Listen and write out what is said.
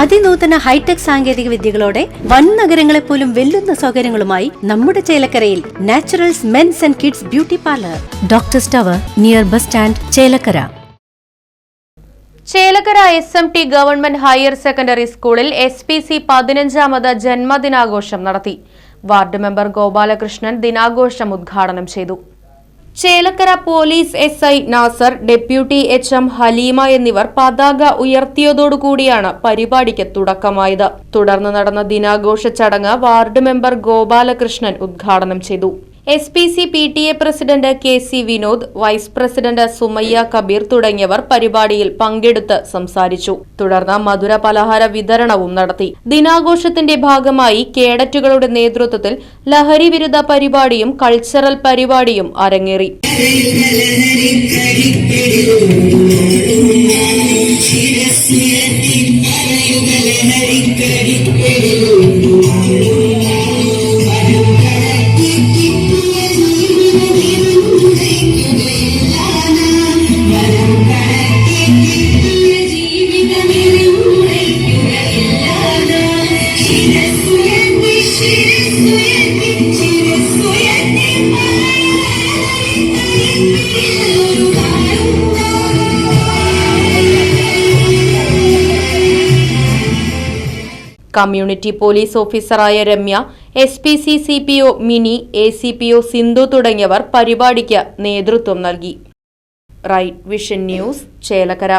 അതിനൂതന hi tech സാങ്കേതിക വിദ്യകളോടെ വൻ നഗരങ്ങളെ പോലും വെല്ലുന്ന സൗകര്യങ്ങളുമായി നമ്മുടെ ചേലക്കരയിൽ Naturals men's and kids beauty parlour. Doctor tower near bus stand Chelakkara. Chelakkara S M T government higher secondary സ്കൂളിൽ എസ് പി സി പതിനഞ്ചാമത് ജന്മദിനാഘോഷം നടത്തി. വാർഡ് മെമ്പർ ഗോപാലകൃഷ്ണൻ ദിനാഘോഷം ഉദ്ഘാടനം ചെയ്തു. Chelakkara police S I Nasar deputy H M Haleema എന്നിവർ പതാക ഉയർത്തിയതോടുകൂടിയാണ് പരിപാടിക്ക് തുടക്കമായത്. തുടർന്ന് നടന്ന ദിനാഘോഷ ചടങ്ങ് വാർഡ് മെമ്പർ ഗോപാലകൃഷ്ണൻ ഉദ്ഘാടനം ചെയ്തു. S P C P T A president K C Vinod vice president Sumayya Kabeer തുടങ്ങിയവർ പരിപാടിയിൽ പങ്കെടുത്ത് സംസാരിച്ചു. തുടർന്ന് മധുര പലഹാര വിതരണവും നടത്തി. ദിനാഘോഷത്തിന്റെ ഭാഗമായി കേഡറ്റുകളുടെ നേതൃത്വത്തിൽ ലഹരി വിരുദ്ധ പരിപാടിയും കൾച്ചറൽ പരിപാടിയും അരങ്ങേറി. കമ്മ്യൂണിറ്റി പോലീസ് ഓഫീസറായ Ramya S P C C P O Mini A C P O Sindhu തുടങ്ങിയവർ പരിപാടിക്ക് നേതൃത്വം നൽകി. Right vision news Chelakkara.